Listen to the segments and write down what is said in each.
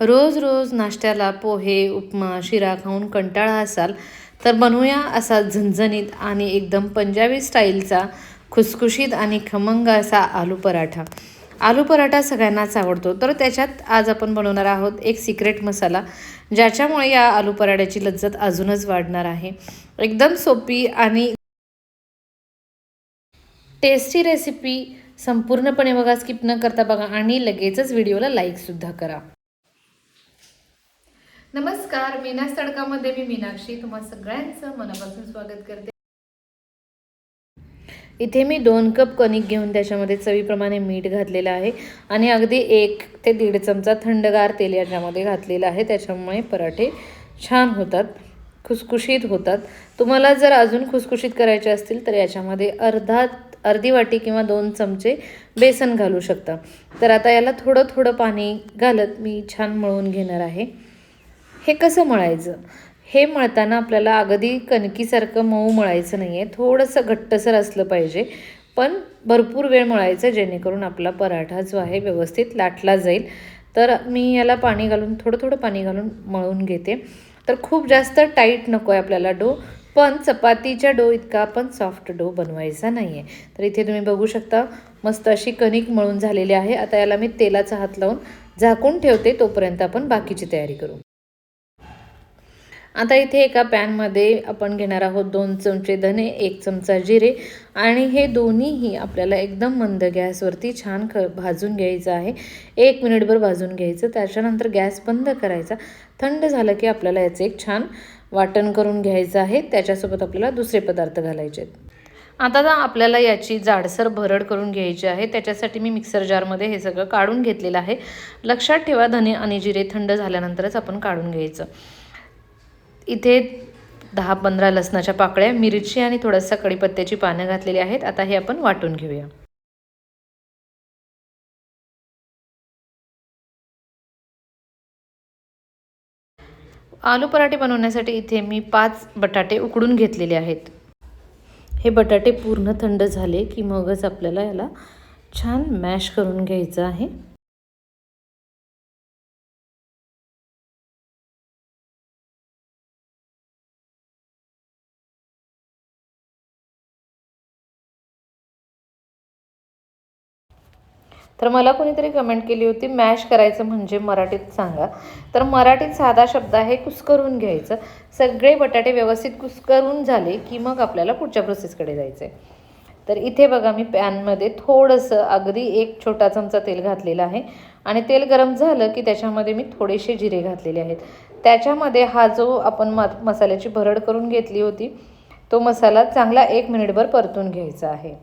रोज रोज नाश्त्याला पोहे उपमा शिरा खाऊन कंटाळा असाल तर बनवूया असा झणझणीत आणि एकदम पंजाबी स्टाईलचा खुसखुशीत आणि खमंग असा आलू पराठा. आलू पराठा सगळ्यांनाच आवडतो. तर त्याच्यात आज आपण बनवणार आहोत एक सिक्रेट मसाला ज्याच्यामुळे या आलू पराठ्याची लज्जत अजूनच वाढणार आहे. एकदम सोपी आणि टेस्टी रेसिपी संपूर्णपणे बघा स्किप न करता बघा आणि लगेचच व्हिडिओला लाईकसुद्धा करा. नमस्कार मीनास तडकामध्ये मी मीनाक्षी. तुम्हा सगळ्यांचं मनापासून स्वागत करते. इथे मी दोन कप कणिक घेऊन त्याच्यामध्ये चवीप्रमाणे मीठ घातलेलं आहे आणि अगदी एक ते दीड चमचा थंडगार तेल याच्यामध्ये घातलेलं आहे. त्याच्यामुळे पराठे छान होतात खुसखुशीत होतात. तुम्हाला जर अजून खुसखुशीत करायचे असतील तर याच्यामध्ये अर्धा अर्धी वाटी किंवा दोन चमचे बेसन घालू शकता. तर आता याला थोडं थोडं पाणी घालत मी छान मळून घेणार आहे. हे कसं मळायचं? हे मळताना आपल्याला अगदी कणकीसारखं मऊ मळायचं नाही आहे थोडंसं घट्टसर असलं पाहिजे. पण भरपूर वेळ मळायचं जेणेकरून आपला पराठा जो आहे व्यवस्थित लाटला जाईल. तर मी याला पाणी घालून थोडं थोडं पाणी घालून मळून घेते. तर खूप जास्त टाईट नको आहे आपल्याला डो पण चपातीच्या डो इतका पण सॉफ्ट डो बनवायचा नाही आहे तर इथे तुम्ही बघू शकता मस्त अशी कणिक मळून झालेली आहे. आता याला मी तेलाचा हात लावून झाकून ठेवते तोपर्यंत आपण बाकीची तयारी करू. आता इथे एका पॅनमध्ये आपण घेणार आहोत दोन चमचे धने एक चमचा जिरे आणि हे दोन्हीही आपल्याला एकदम मंद गॅसवरती छान ख भाजून घ्यायचं आहे. एक मिनिटभर भाजून घ्यायचं. त्याच्यानंतर गॅस बंद करायचा. थंड झालं की आपल्याला याचं एक छान वाटण करून घ्यायचं आहे. त्याच्यासोबत आपल्याला दुसरे पदार्थ घालायचे आहेत. आता ना आपल्याला याची जाडसर भरड करून घ्यायची आहे. त्याच्यासाठी मी मिक्सर जारमध्ये हे सगळं काढून घेतलेलं आहे. लक्षात ठेवा धने आणि जिरे थंड झाल्यानंतरच आपण काढून घ्यायचं. इथे दहा पंधरा लसणाच्या पाकळ्या मिरची आणि थोडासा कढीपत्त्याची पानं घातलेली आहेत. आता हे आपण वाटून घेऊया. आलू पराठे बनवण्यासाठी इथे मी पाच बटाटे उकडून घेतलेले आहेत. हे बटाटे पूर्ण थंड झाले की मगच आपल्याला याला छान मॅश करून घ्यायचं आहे. तर मला कोणीतरी कमेंट केली होती मॅश करायचं म्हणजे मराठीत सांगा. तर मराठीत साधा शब्द आहे कुस्करून घ्यायचं. सगळे बटाटे व्यवस्थित कुस्करून झाले की मग आपल्याला पुढच्या प्रोसेसकडे जायचं आहे तर इथे बघा मी पॅनमध्ये थोडंसं अगदी एक छोटा चमचा तेल घातलेला आहे आणि तेल गरम झालं की त्याच्यामध्ये मी थोडेसे जिरे घातलेले आहेत. त्याच्यामध्ये हा जो आपण म मसाल्याची भरड करून घेतली होती तो मसाला चांगला एक मिनिटभर परतून घ्यायचा आहे.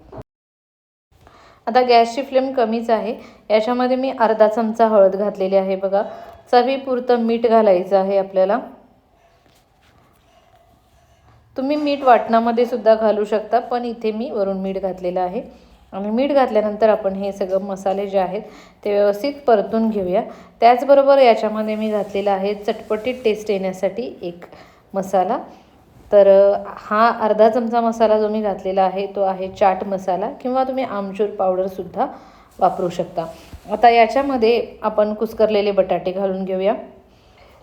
आता गॅसची फ्लेम कमीच आहे. याच्यामध्ये मी अर्धा चमचा हळद घातलेली आहे बघा. चवीपुरतं मीठ घालायचं आहे आपल्याला. तुम्ही मीठ वाटणामध्ये सुद्धा घालू शकता पण इथे मी वरून मीठ घातलेलं आहे. आणि मीठ घातल्यानंतर आपण हे सगळं मसाले जे आहेत ते व्यवस्थित परतून घेऊया. त्याचबरोबर याच्यामध्ये मी घातलेला आहे चटपटीत टेस्ट येण्यासाठी एक मसाला. तर हा अर्धा चमचा मसाला जो मी घातलेला आहे तो आहे चाट मसाला किंवा तुम्ही आमचूर पावडरसुद्धा वापरू शकता. आता याच्यामध्ये आपण कुस्करलेले बटाटे घालून घेऊया.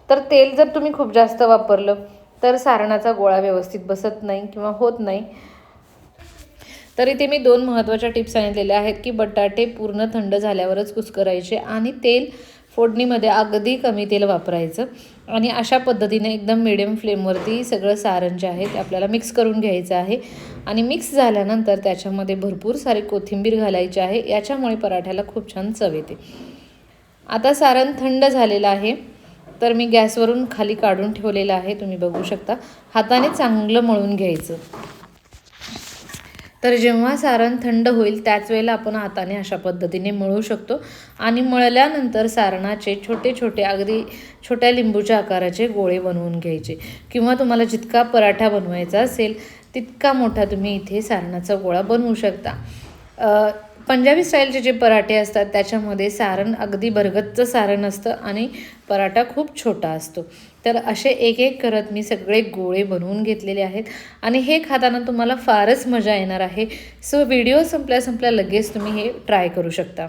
तर तेल जर तुम्ही खूप जास्त वापरलं तर सारणाचा गोळा व्यवस्थित बसत नाही किंवा होत नाही. तर इथे मी दोन महत्त्वाच्या टिप्स सांगितलेल्या आहेत की बटाटे पूर्ण थंड झाल्यावरच कुस्करायचे आणि तेल फोडणीमध्ये अगदी कमी तेल वापरायचं. आणि अशा पद्धतीने एकदम मिडियम फ्लेमवरती सगळं सारण जे आहे ते आपल्याला मिक्स करून घ्यायचं आहे. आणि मिक्स झाल्यानंतर त्याच्यामध्ये भरपूर सारी कोथिंबीर घालायची आहे. याच्यामुळे पराठ्याला खूप छान चव येते. आता सारण थंड झालेलं आहे. तर मी गॅसवरून खाली काढून ठेवलेलं आहे. तुम्ही बघू शकता. हाताने चांगलं मळून घ्यायचं. तर जेव्हा सारण थंड होईल त्याच वेळेला आपण हाताने अशा पद्धतीने मळू शकतो. आणि मळल्यानंतर सारणाचे छोटे छोटे अगदी छोट्या लिंबूच्या आकाराचे गोळे बनवून घ्यायचे. किंवा तुम्हाला जितका पराठा बनवायचा असेल तितका मोठा तुम्ही इथे सारणाचा गोळा बनवू शकता. पंजाबी स्टाईलचे जे पराठे असतात त्याच्यामध्ये सारण अगदी भरगच्च सारण असतं आणि पराठा खूप छोटा असतो. तर असे एक एक करत मी सगळे गोळे बनवून घेतलेले आहेत. आणि हे खाताना तुम्हाला फारच मजा येणार आहे. सो व्हिडिओ संपल्या संपल्या लगेच तुम्ही हे ट्राय करू शकता.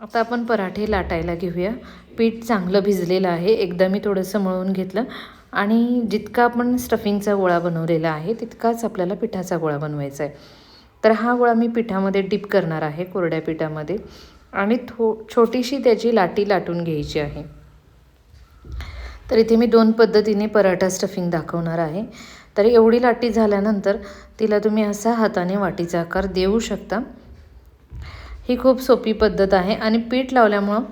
आता आपण पराठे लाटायला घेऊया. पीठ चांगलं भिजलेलं आहे. एकदा मी थोडंसं मळून घेतलं. आणि जितका आपण स्टफिंगचा गोळा बनवलेला आहे तितकाच आपल्याला पिठाचा गोळा बनवायचा आहे. तर हा गोळा मी पिठामध्ये डिप करणार आहे कोरड्या पिठामध्ये. आणि थो छोटीशी त्याची लाटी लाटून घ्यायची आहे. तर इथे मी दोन पद्धतीने पराठा स्टफिंग दाखवणार आहे. तर एवढी लाटी झाल्यानंतर तिला तुम्ही असा हाताने वाटीचा आकार देऊ शकता. ही खूप सोपी पद्धत आहे आणि पीठ लावल्यामुळं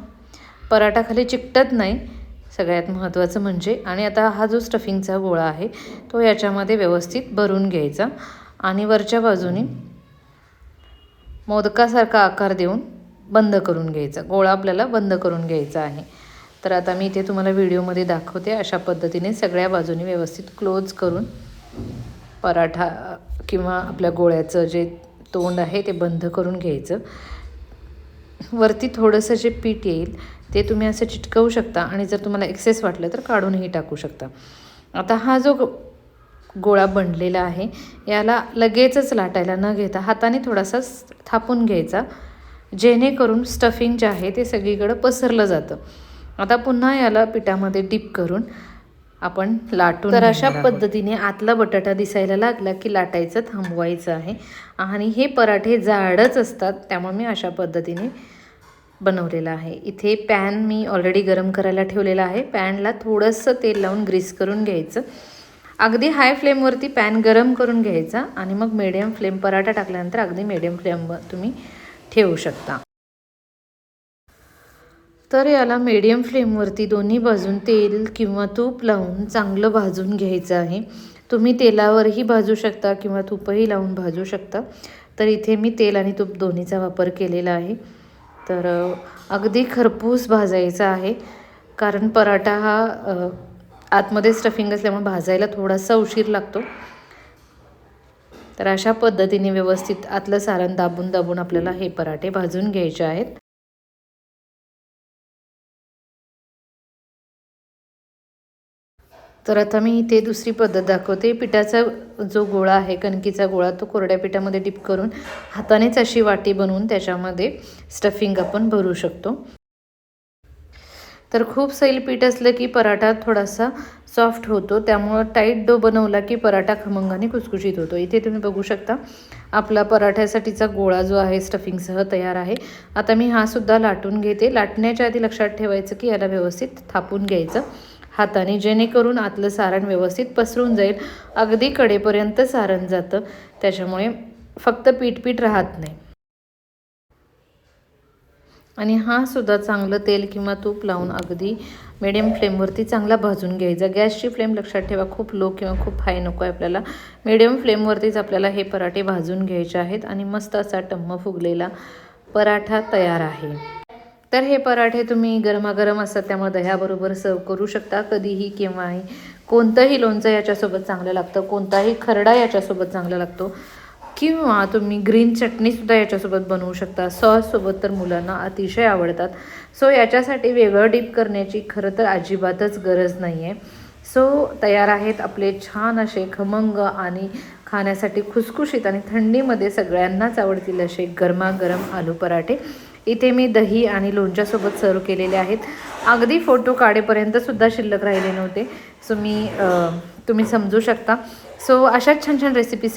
पराठा खाली चिकटत नाही. सगळ्यात महत्त्वाचं म्हणजे आणि आता हा जो स्टफिंगचा गोळा आहे तो याच्यामध्ये व्यवस्थित भरून घ्यायचा आणि वरच्या बाजूने मोदकासारखा आकार देऊन बंद करून घ्यायचा. गोळा आपल्याला बंद करून घ्यायचा आहे. तर आता मी इथे तुम्हाला व्हिडिओमध्ये दाखवते. अशा पद्धतीने सगळ्या बाजूनी व्यवस्थित क्लोज करून पराठा किंवा आपल्या गोळ्याचं जे तोंड आहे ते बंद करून घ्यायचं. वरती थोडंसं जे पीठ येईल ते तुम्ही असं चिटकवू शकता आणि जर तुम्हाला एक्सेस वाटलं तर काढूनही टाकू शकता. आता हा जो गोळा बनलेला आहे याला लगेचच लाटायला न घेता हाताने थोडासा थापून घ्यायचा. जेणेकरून स्टफिंग जे आहे ते सगळीकडं पसरलं जातं. आता पुन्हा याला पिठामध्ये डिप करून आपण लाटून तर अशा पद्धतीने आतला बटाटा दिसायला लागला की लाटायचं थांबवायचं आहे. आणि हे पराठे जाडच असतात त्यामुळे मी अशा पद्धतीने बनवलेला आहे. इथे पॅन मी ऑलरेडी गरम करायला ठेवलेला आहे. पॅनला थोडंसं तेल लावून ग्रीस करून घ्यायचं. अगदी हाय फ्लेमवरती पॅन गरम करून घ्यायचा आणि मग मिडियम फ्लेम पराठा टाकल्यानंतर अगदी मिडियम फ्लेमवर तुम्ही ठेवू शकता. तर याला मीडियम फ्लेमवरती दोन्ही बाजून तेल किंवा तूप लावून चांगलं भाजून घ्यायचं आहे. तुम्ही तेलावरही भाजू शकता किंवा तूपही लावून भाजू शकता. तर इथे मी तेल आणि तूप दोन्हीचा वापर केलेला आहे. तर अगदी खरपूस भाजायचा आहे. कारण पराठा हा आतमध्ये स्टफिंग असल्यामुळे भाजायला थोडासा उशीर लागतो. तर अशा पद्धतीने व्यवस्थित आतलं सारण दाबून दाबून आपल्याला हे पराठे भाजून घ्यायचे आहेत. तर आता मी इथे दुसरी पद्धत दाखवते. पिठाचा जो गोळा आहे कणकीचा गोळा तो कोरड्या पिठामध्ये डिप करून हातानेच अशी वाटी बनवून त्याच्यामध्ये स्टफिंग आपण भरू शकतो. तर खूप सैल पीठ असलं की पराठा थोडासा सॉफ्ट होतो. त्यामुळं टाईट डो बनवला की पराठा खमंगाने खुसखुशीत होतो. इथे तुम्ही बघू शकता आपला पराठ्यासाठीचा गोळा जो आहे स्टफिंगसह तयार आहे. आता मी हा सुद्धा लाटून घेते. लाटण्याच्या आधी लक्षात ठेवायचं की याला व्यवस्थित थापून घ्यायचं हाताने जेणेकरून आतलं सारण व्यवस्थित पसरून जाईल. अगदी कडेपर्यंत सारण जातं. त्याच्यामुळे फक्त पीठ पीठ राहत नाही. आणि हा सुद्धा चांगलं तेल किंवा तूप लावून अगदी मिडियम फ्लेमवरती चांगला भाजून घ्यायचा. गॅसची फ्लेम लक्षात ठेवा खूप लो किंवा खूप हाय नको आहे आपल्याला. मिडियम फ्लेमवरतीच आपल्याला हे पराठे भाजून घ्यायचे आहेत आणि मस्त असा टम्म फुगलेला पराठा तयार आहे. तर हे पराठे तुम्ही गरमागरम असतात त्यामुळे दह्याबरोबर सर्व करू शकता. कधीही केव्हाही कोणतंही लोणचं याच्यासोबत चांगलं लागतं कोणताही खरडा याच्यासोबत चांगला लागतो. किंवा तुम्ही ग्रीन चटणीसुद्धा याच्यासोबत बनवू शकता. सॉससोबत तर मुलांना अतिशय आवडतात. सो याच्यासाठी वेगळं डीप करण्याची खरं तर अजिबातच गरज नाही आहे सो तयार आहेत आपले छान असे खमंग आणि खाण्यासाठी खुसखुशीत आणि थंडीमध्ये सगळ्यांनाच आवडतील असे गरमागरम आलू पराठे. इथे मी दही आणि लोणच्यासोबत सर्व केलेले आहेत. अगदी फोटो काढेपर्यंतसुद्धा शिल्लक राहिले नव्हते. सो मी तुम्ही समजू शकता. सो अशाच छान छान रेसिपीसाठी